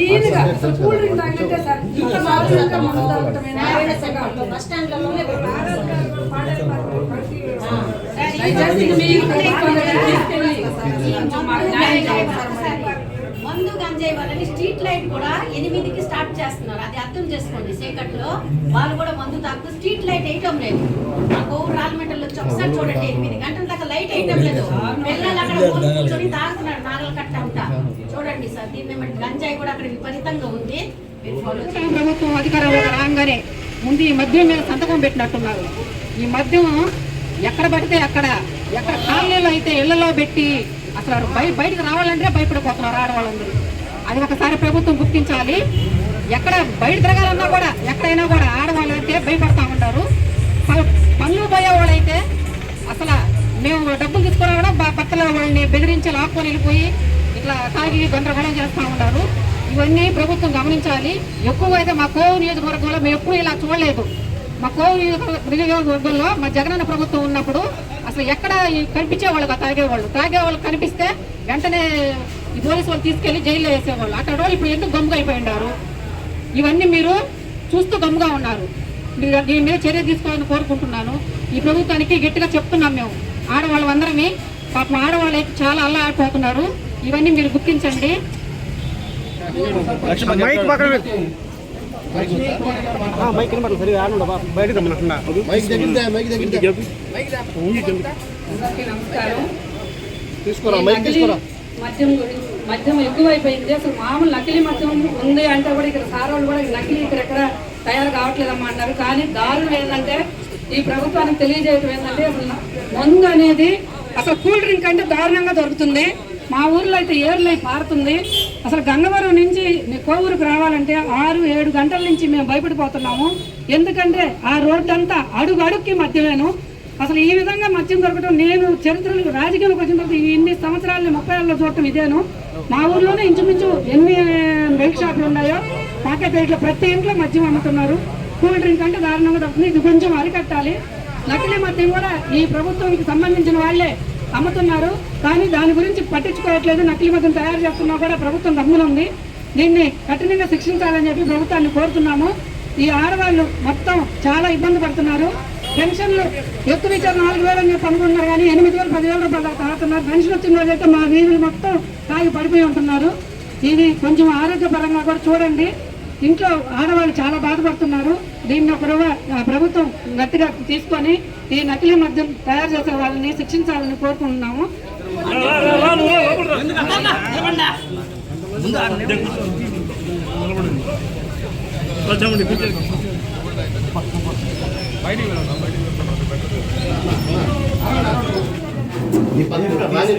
లైన్గా అసలు cool drink తాగినట్టే sir. ఇంత దారుణంగా మందు గంజాయి వాళ్ళని స్ట్రీట్ లైట్ కూడా ఎనిమిదికి స్టార్ట్ చేస్తున్నారు. అది అర్థం చేసుకోండి. చీకట్లో వాళ్ళు కూడా మందు తాగుతూ స్ట్రీట్ లైట్ వేయటం లేదు. ఆ కోవూరు రాజమండ్రిలో వచ్చి ఒకసారి చూడండి. ఎనిమిది గంటల దాకా లైట్ వేయటం లేదు. పిల్లలు అక్కడ కూర్చొని తాగుతున్నారు. నాగల కట్ట సార్. దీన్ని బట్టి గంజాయి కూడా అక్కడ విపరీతంగా ఉంది. ప్రభుత్వం అధికారంలోకి రాగానే ముందు ఈ మద్యం మీద సంతకం పెట్టినట్టున్నారు. ఈ మద్యం ఎక్కడ పడితే అక్కడ ఎక్కడ కాలనీలో అయితే ఇళ్ళలో పెట్టి అసలు బయ బయటకు రావాలంటే భయపడిపోతున్నారు ఆడవాళ్ళందరూ. అది ఒకసారి ప్రభుత్వం గుర్తించాలి. ఎక్కడ బయట తిరగాలన్నా కూడా ఎక్కడైనా కూడా ఆడవాళ్ళు అయితే భయపడతా ఉంటారు. పనులు పోయే వాళ్ళైతే అసలు మేము డబ్బులు తీసుకున్నా కూడా బ- భర్తల వాళ్ళని బెదిరించి లాక్కొని వెళ్ళిపోయి ఇట్లా తాగి గందరగోళం చేస్తూ ఉంటారు ఇవన్నీ ప్రభుత్వం గమనించాలి. ఎక్కువ అయితే మా కోవు నియోజకవర్గంలో మేము ఎప్పుడు ఇలా చూడలేదు. మా కోవు నియోజకవర్గంలో మా జగనన్న ప్రభుత్వం ఉన్నప్పుడు అసలు ఎక్కడ కనిపించేవాళ్ళు తాగేవాళ్ళు. తాగేవాళ్ళు కనిపిస్తే వెంటనే ఈ పోలీసు వాళ్ళు తీసుకెళ్ళి జైల్లో వేసేవాళ్ళు. అక్కడ వాళ్ళు ఇప్పుడు ఎందుకు గమ్ముగా అయిపోయి ఉన్నారు ఇవన్నీ మీరు చూస్తూ గమ్ముగా ఉన్నారు. మీరు దీని మీద చర్య తీసుకోవాలని కోరుకుంటున్నాను. ఈ ప్రభుత్వానికి గట్టిగా చెప్తున్నాం మేము. ఆడవాళ్ళు అందరమే పాపం ఆడవాళ్ళు చాలా అల్లా ఆడిపోతున్నారు ఇవన్నీ మీరు గుర్తించండి. మైక్ పక్కన పెట్టు ఆ, మైక్ కనబడలేదు సరిగా ఆడండి బా బయటకు రమ్మన్నా మైక్ తగ్గిందా మైక్ తగ్గిందా అందరికీ నమస్కారం. తీసుకోరా ఈ మైక్ నకిలీ తీసుకోరా? మద్యం గురించి మద్యం ఎక్కువైపోయింది. అసలు మామూలు నకిలీ మద్యం ఉంది అంటే కూడా ఇక్కడ సార్ వాళ్ళు కూడా నకిలీ ఇక్కడ ఎక్కడ తయారు కావట్లేదమ్మా అన్నారు. కానీ దారుణం ఏంటంటే ఈ ప్రభుత్వానికి తెలియజేయటం ఏంటంటే అసలు మందు అనేది అసలు కూల్ డ్రింక్ అంటే దారుణంగా దొరుకుతుంది. మా ఊర్లో అయితే ఏర్లై పారుతుంది అసలు గంగవరం నుంచి కోవూరుకు రావాలంటే ఆరు ఏడు గంటల నుంచి మేము భయపడిపోతున్నాము. ఎందుకంటే ఆ రోడ్డు అంతా అడుగు అడుగుకి మద్యమేను అసలు ఈ విధంగా మద్యం దొరకడం నేను చరిత్రలకు రాజకీయాలకు వచ్చిన తర్వాత ఈ ఇన్ని సంవత్సరాలు ముప్పై ఏళ్ళలో చూడటం ఇదేను. మా ఊర్లోనే ఇంచుమించు ఎన్ని బైక్ షాపులు ఉన్నాయో నాకైతే ఇట్లా ప్రతి ఇంట్లో మద్యం అమ్ముతున్నారు. కూల్ డ్రింక్ అంటే దారుణంగా దొరుకుతుంది. ఇది కొంచెం అరికట్టాలి. నకిలీ మద్యం కూడా ఈ ప్రభుత్వానికి సంబంధించిన వాళ్ళే అమ్ముతున్నారు. కానీ దాని గురించి పట్టించుకోవట్లేదు. నకిలీ మద్యం తయారు చేస్తున్నా కూడా ప్రభుత్వం గమ్మున ఉంది. దీన్ని కఠినంగా శిక్షించాలని చెప్పి ప్రభుత్వాన్ని కోరుతున్నాము. ఈ ఆడవాళ్ళు మొత్తం చాలా ఇబ్బంది పడుతున్నారు. పెన్షన్లు ఎక్కువ ఇచ్చారు నాలుగు వేలు అని చెప్పి అనుకుంటున్నారు కానీ ఎనిమిది వేలు పదివేల రూపాయలు దాకా తాగుతున్నారు. పెన్షన్ వచ్చిన రోజైతే మా వీధులు మొత్తం తాగి పడిపోయి ఉంటున్నారు. ఇది కొంచెం ఆరోగ్యపరంగా కూడా చూడండి. ఇంట్లో ఆడవాళ్ళు చాలా బాధపడుతున్నారు. దీన్ని ఒక ప్రభుత్వం గట్టిగా తీసుకొని ఈ నకిలీ మద్యం తయారు చేసే వాళ్ళని శిక్షించాలని కోరుకుంటున్నాము. నీ పక్కన రాని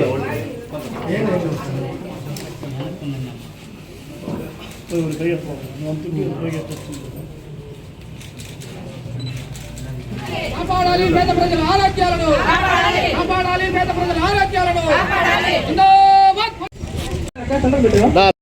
కాపాడాలి పేద ప్రజల ఆరోగ్యాలను కాపాడాలి పేద ప్రజల ఆరోగ్యాలను 那